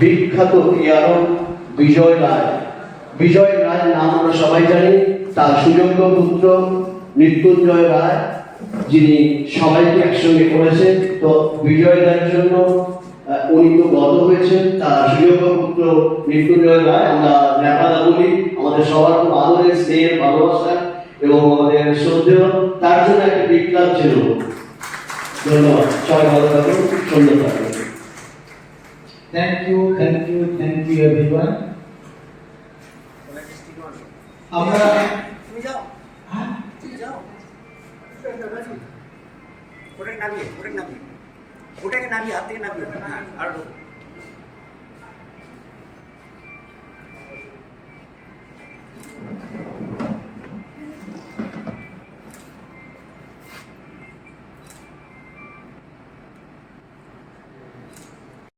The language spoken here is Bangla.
বিখ্যাত ইয়ারক বিজয় রায়। বিজয় রায় নাম আমরা সবাই জানি। তার সুযোগ্য পুত্র মৃত্যুঞ্জয় রায়, যিনি সবাইকে একসঙ্গে করেছেন। তো বিজয় রায়ের জন্য উনি তো গত হয়েছেন। তার সুযোগ্য পুত্র মৃত্যুঞ্জয় রায়, আমরা ন্যাপাদা বলি। আমাদের সবার খুব আদরের স্নেহের ভালোবাসা এবং আমাদের শ্রদ্ধেয়। তার জন্য একটা বিপ্লব ছিল। ধন্যবাদ। সবাই ভালো থাকুন, সুন্দর থাকুন। Thank you, thank you, thank you everyone. আমরা তুমি যাও হ্যাঁ? তুমি যাও ওটাকে নামিয়ে ওটাকে নামিয়ে ওটাকে নামিয়ে হাত থেকে নামিয়ে হ্যাঁ আর